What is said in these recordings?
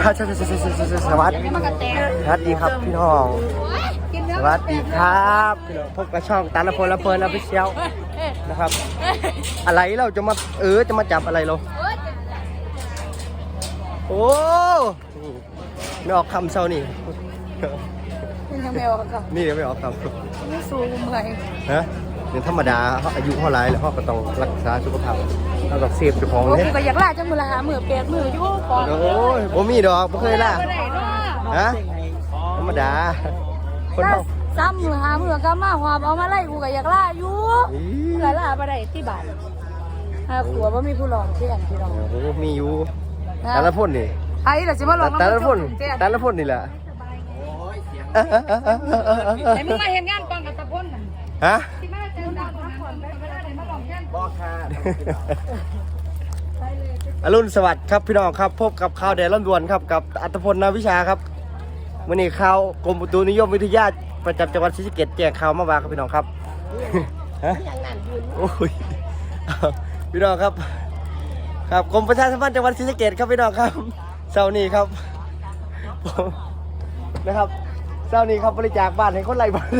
ชาชาชาชาชาชาชาสวัสดีมันก็แตกสวัสดีครับพี่น้องกินเนื้สอวัสดีครับพี่น้องพบกับช่องตาละพลละเพลินละพิเชียวนะครับ อะไรเราจะมาเออจะมาจับอะไรเราโอ้ไม่ออกคำเศร้านี่เป็นยังไม่ออกค่ะนี่เดี๋ยวไม่ออกคไม่สู้เมื่อยำฮะเป็นธรรมดาเขาอายุเท่าไรแล้วเขาก็ต้องรักษาสุขภาพ เราต้องเซฟเจ้าของโอ้เนี่ยกูก็อยากล่าจังมือละหามือเปียกมืออยู่ก่อนโอ้ยผมมีดอกไม่เคยล่ะบ่ได้เนาะฮะ ธรรมดา คนถ้าเราซ้ำมือหามือก็มาหอบเอามาไล่กูก็อยากล่าอยู่อีล่าล่าบ่ได้ที่บ้านหาขัวบ่มีผู้รองเที่ยงพี่รองโอ้โหมีอยู่ นะแต่ละพ่นนี่ ไอ้ล่ะสิมาลองแต่ละพ่นเจ้แต่ละพ่นนี่แหละไอ้มึงมาเห็นงานกองกับตะพ่นน่ะฮะ ค่ะอรุณสวัสดิ์ครับพี่น้องครับพบกับข่าวแดดร้อนด่วนครับกับอัตพลนาวิชาครับวันนี้ข่าวกรมอุตุนิยมวิทยาประจำจังหวัดศรีสะเกษแจ้งข่าวมาว่าครับพี่น้องครับฮะโอ้ยพี่น้องครับ ครับกรมประชาสัมพันธ์จังหวัดศรีสะเกษครับพี่น้องครับเสาร์นี้ครับผมนะครับเสาร์นี้ครับบริจาคบ้านให้คนไร้บ้าน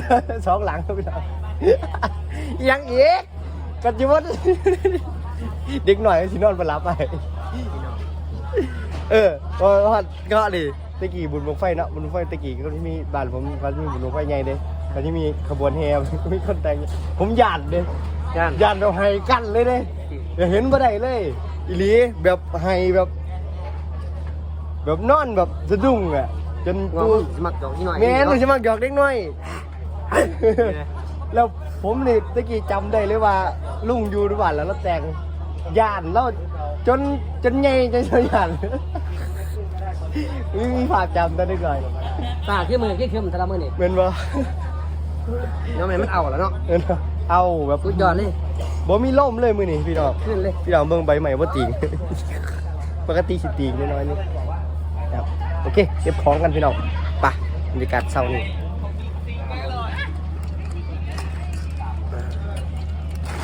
สองหลังครับพี่น้องยังอีก กันจิวัดเด็กหน่อยสินอนมารับไป เออเพราะว่าก็ดิตะกี้บุญบังไฟเนาะบุญบังไฟตะกี้ก็ที่มีบ้านผมก็ที่มีบุญบังไฟใหญ่เด้ก็ที่มีขบวนแห่มีคนแต่งผมหยาดเด้ย่านหยาดเราไห้กั้นเลยเด้อย่าเห็นบ่ได้เลยอีหลีแบบไห้แบบ แบบนอนแบบสะดุ้งอะจนว่ากูสมัครจองที่หน่อยแม่นจะมาหยอกเด็กน้อย แล้วผมนี่ตะกี้จำได้เลยว่า ลุงอยู่ด้วยบ้านแล้วเราแต่งย่านแล้วจนจนใหญ่จนสยานมีมีภาพจำได้ด้วยก่อนตาขึ้นมือขึ้นขึ้นแต่ละมือนี่เป็นบ่น้องแม่มันเอาแล้วเนาะเออเอาแบบสุดยอดเลยบ่มีล่มเลยมือนี่พี่น้องขึ้นเลยพี่น้องเบิ่งใบใหม่บ่ติงปกติสิติงน้อยๆนี่ครับโอเคเก็บของกันพี่น้องไปบรรยากาศเช้านี้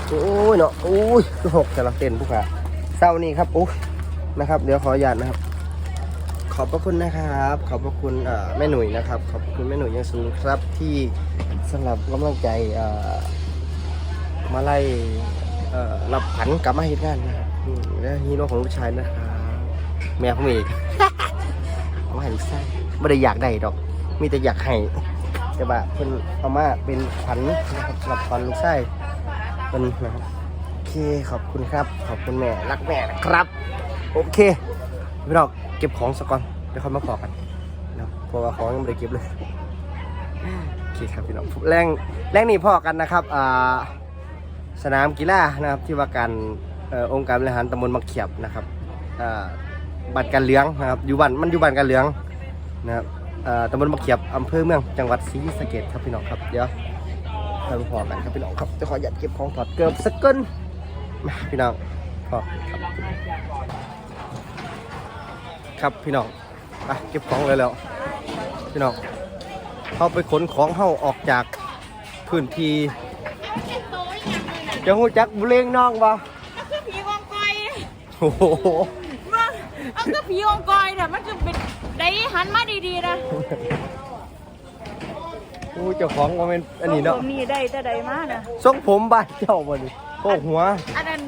โอ้ยเนาะโอ้ยคือหกแต่ละเต้นผู้ขาเช้านี้ครับโอ้ยนะครับ เดี๋ยวขออนุญาตนะครับ ขอบพระคุณนะครับ ขอบพระคุณแม่หนุ่ยนะครับ ขอบพระคุณแม่หนุ่ยยังสูงครับที่สำหรับกำลังใจมาไล่รับผันกลับมาเหตุงานนะครับและฮีโร่ของลูกชายนะครับแม่ผมเองเอามาให้ลูกชายไม่ได้อยากได้ดอก มีแต่อยากให้แต่ว่าเพิ่นเอามาเป็นผันนะครับสำหรับตอนลูกชาย พิ่นนะครับโอเคขอบคุณครับ ขอบคุณแม่รักแม่นะครับ โอเคพี่น้องเก็บของสักก่อนเดี๋ยวค่อยมาขอกันนะเพราะว่าของยังไม่ได้เก็บเลยโอเคครับพี่น้องแรงแรงนี่พอกันนะครับอ่าสนามกีฬานะครับที่ว่าการอองค์การบริหารตำบลมะเขียบนะครับบ้านกันเหลืองนะครับอยู่บ้านมันอยู่บ้านกันเหลืองนะครับตำบลมะเขียบอำเภอเมืองจังหวัดศรีสะเกษครับพี่น้องครับเดี๋ยว เราพอกันครับพี่น้องครับจะขอหยัดเก็บของถอดเกือบสักเกินมาพี่น้องพอครับครับพี่น้องไปเก็บของเลยแล้วพี่น้องเข้าไปขนของเข้าออกจากพื้นที่จะหูจักบุเรงน้องบ่คือผีกองกอยโอ้โหมันเอาคือผีกองกอยเนี่ยมันคือเป็นได้หันมาดีๆนะโอ้เจ้าของก็เป็นอันนี้เนาะ มีได้แต่ใดมานะทรงผมบ้านเจ้าบ่นี่โคกหัว อันนั้น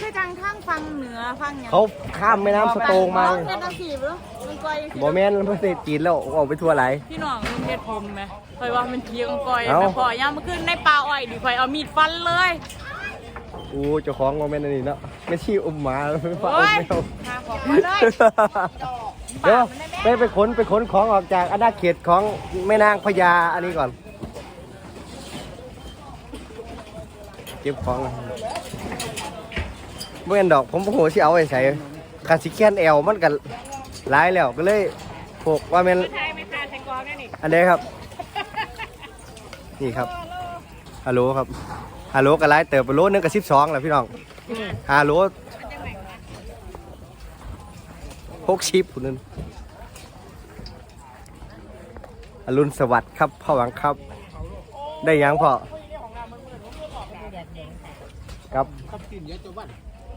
คือทางทางฟังเหนือฟังหยังเขาข้ามแม่น้ำสโตงมาเนสีบหรือมันกอยจังบ่ซี่แม่นประเทศจีนแล้วออกไปทั่วไหลาย พี่น้องลุงเฮ็ดผมไหมคอยว่ามันผีกองกอยเอ้า แต่พอย่ามมาขึ้นในป่าอ้อยดิคอยเอามีดฟันเลยโอ้เจ้าของก็เป็นอันนี้เนาะไม่ชี้อมหมาฟ้าอโอ้มยแมว หาของมาเลย เดี๋ยวไปไปขนไปขนของออกจากอาณาเขตของแม่นางพญาอันนี้ก่อน เก็บของเมื่อนดอกผมโอ้โหที่เอาไว้ใส่คาสิแคนแอลมันกันร้ายแล้วก็เลยพกว่าแม่นไทยไม่คาใส่กองนี่อันนี้ครับ นี่ครับฮัลโหลครับฮัลโหลกับไลน์เติบไปโลนึงกับสิบสองแหละพี่น้องฮัลโหลหกชิปคนนึง อรุณสวัสดิ์ครับพ่อหวังครับ ได้ยังพ่อครับ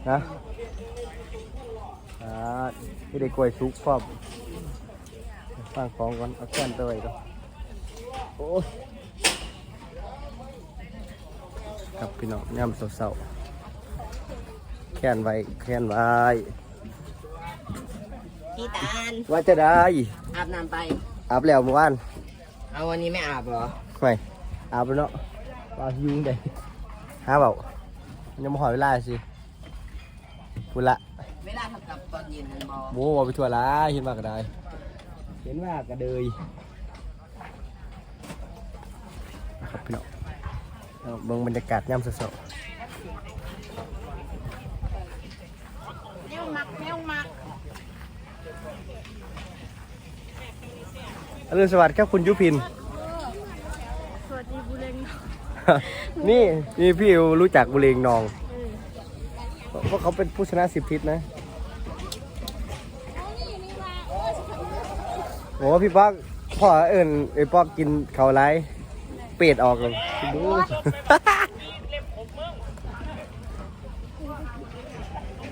นะอ่าไม่ได้กล้วยซุกพ่อมฟังของก่อนเอาแก้นเตยก่อนโอ้ยครับพี่น้องย่ำเศร้าๆแค้นไว้แค้นไว้พี่ตาลว่าจะได้อาบน้ำไปอาบแล้วเมื่อวาน เอาวันนี้ไม่อาบเหรอไม่อาบแล้วเนาะว่ายุ่งได้หาเปล่ายังมาหอยเวลาสิพูดละเวลาทำกับตอนเย็นมันบอโว้ว่าไปทั่วละเห็นมากก็ได้ เห็นมากก็เดยนะครับพี่น้องเอาเบิ่งบรรยากาศย่ำสดแนวมักแนวมัก ๆ อรุณสวัสดิ์ครับคุณยุพิน สวัสดีบุเรงนี่นี่พี่รู้จักบุเรงนอง เพราะเขาเป็นผู้ชนะสิบทิศนะโอ้พี่ป๊อกพ่อเอิญไอ้ป๊อกกินเขาไรเป็ดออกเลยดู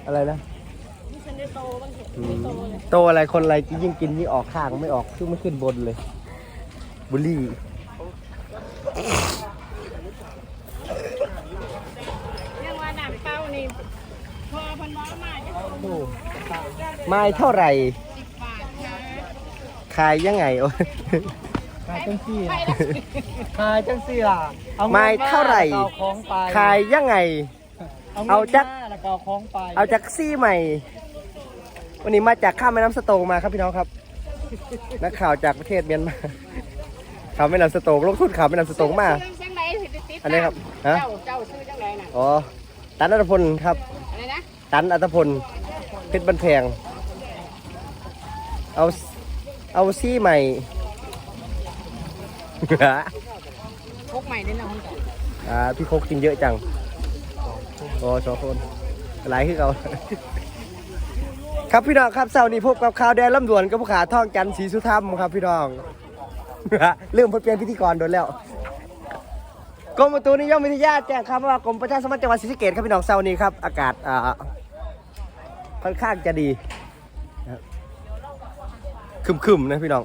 อะไรนะ อืมโตอะไรคนอะไรยิ่งกินยิ่งออกข้างไม่ออกคือไม่ขึ้นบนเลย บุลลี่ยังว่าน้ำเต้านี่พอเพันน้อยมาจะไม้เท่าไหร่ขายยังไงโอ้ยขายจังซี่ขายจังซี่ล่ะเอาไม้เท่าไหร่เอาของไปขายยังไง เอาจัก แล้วก็เอาของไปเอาจากซี่ใหม่ วันนี้มาจากข้ามแม่น้ำสโตงมาครับพี่น้องครับ นักข่าวจากประเทศเมียนมาข่าวแม่น้ำสโตงลงทุนข่าวแม่น้ำสโตงมาซื้อจังไหนสิติดอันนี้ครับฮะ เจ้าเจ้าซื้อจังไหนน่ะอ๋อตันอัตพลครับ อะไรนะตันอัตพลเพชรบันแพง เอาเอาซี่ใหม่ พกใหม่ด้วยนะคนเก่าอ่าพี่โคกกินเยอะจังโอ้สองคนหลายคือเขา ครับพี่น้องครับเสาร์นี้พบกับข่าวแดนลำดวนกับผู้ขาท่องจันทร์ศรีสุธรรมครับพี่น้อง เรื่องเปลี่ยนพิธีกรโดนแล้วกรมอุตุนิยมวิทยาแจ้งครับว่ากรมประชาสัมพันธ์จังหวัดศรีสะเกษครับพี่น้องเสาร์นี้ครับอากาศอ่าค่อนข้างจะดีคึมๆนะพี่น้อง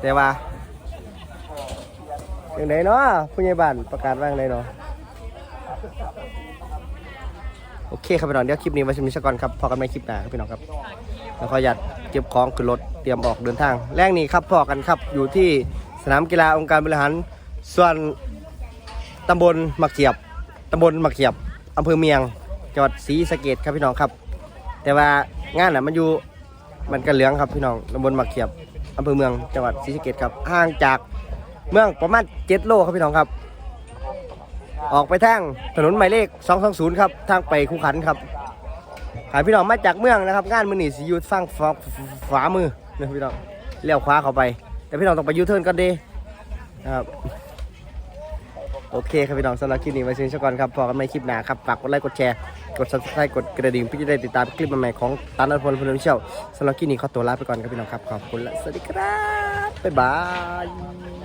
แต่ว่าอย่างไรเนาะผู้ใหญ่บ้านประกาศว่าอย่างไรเนาะ โอเคครับพี่น้องเดี๋ยวคลิปนี้ไว้ชมนิชก่อนครับพอกันในคลิปหน้าครับพี่น้องครับแล้วขอหยัดเก็บของขึ้นรถเตรียมออกเดินทาง แรกนี้ครับพอกันครับอยู่ที่สนามกีฬาองค์การบริหารส่วนตำบลมักเขียบตำบลมักเขียบอำเภอเมียงจังหวัดศรีสะเกดครับพี่น้องครับ แต่ว่างานน่ะมันอยู่มันกันเหลืองครับพี่น้องตำบลมักเขียบอำเภอเมืองจังหวัดศรีสะเกดครับห่างจากเมืองประมาณ7โลครับพี่น้องครับ ออกไปทางถนนหมายเลข 220 ครับ ทางไปคูขันครับหายพี่น้องมาจากเมืองนะครับ งานมือหนีสิยูฟังฝาฝามือนะพี่น้องเลี้ยวขวาเข้าไป แต่พี่น้องต้องไปยูเทิร์นกันดีนะครับโอเคครับพี่น้องสำหรับคลิปนี้ไว้เชิญชก่อนครับพอกันไม่คลิปหน้าครับฝากกดไลค์กดแชร์กด subscribe กดกระดิ่งเพื่อจะได้ติดตามคลิปใหม่ๆของตันอัลพลพลเชียวสำหรับคลิปนี้ขอตัวลาไปก่อนครับพี่น้องครับขอบคุณและสวัสดีครับบ๊ายบาย